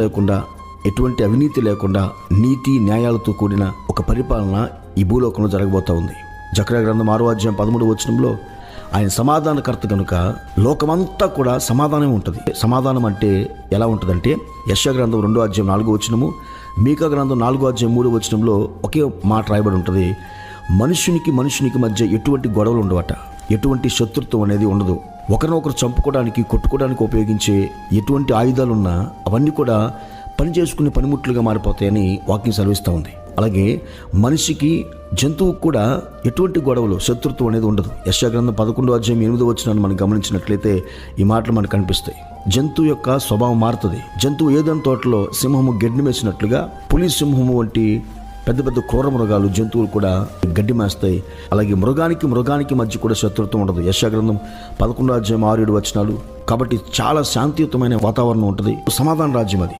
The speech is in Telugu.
లేకుండా ఎటువంటి అవినీతి లేకుండా నీతి న్యాయాలతో కూడిన ఒక పరిపాలన ఈ భూలోకంలో జరగబోతా ఉంది. జక్ర గ్రంథం ఆరో అధ్యాయం పదమూడు వచనంలో ఆయన సమాధానకర్త కనుక లోకమంతా కూడా సమాధానం ఉంటుంది. సమాధానం అంటే ఎలా ఉంటుందంటే యశ గ్రంథం రెండో అధ్యాయం నాలుగో వచనము మీకా గ్రంథం నాలుగో అధ్యాయం మూడో వచనంలో ఒకే మాట రాయబడి ఉంటుంది. మనుషునికి మనుషునికి మధ్య ఎటువంటి గొడవలు ఉండవట. ఎటువంటి శత్రుత్వం అనేది ఉండదు. ఒకరినొకరు చంపుకోవడానికి కొట్టుకోవడానికి ఉపయోగించే ఎటువంటి ఆయుధాలు ఉన్నా అవన్నీ కూడా పని చేసుకునే పనిముట్లుగా మారిపోతాయని వాకింగ్ సెలవిస్తూ ఉంది. అలాగే మనిషికి జంతువుకు కూడా ఎటువంటి గొడవలు శత్రుత్వం అనేది ఉండదు. యశాగ్రంథం పదకొండు పదకొండో అధ్యాయం ఎనిమిదో వచ్చినాన్ని మనం గమనించినట్లయితే ఈ మాటలు మనకు కనిపిస్తాయి. జంతువు యొక్క స్వభావం మారుతుంది. జంతువు ఏదైనా తోటలో సింహము గడ్డి మేసినట్లుగా పులి సింహము వంటి పెద్ద పెద్ద క్రూర మృగాలు జంతువులు కూడా గడ్డి మేస్తాయి. అలాగే మృగానికి మృగానికి మధ్య కూడా శత్రుత్వం ఉండదు. యశాగ్రంథం పదకొండు రాజ్యం ఆరు ఏడు వచనాలు. కాబట్టి చాలా శాంతియుతమైన వాతావరణం ఉంటుంది. సమాధాన రాజ్యం అది.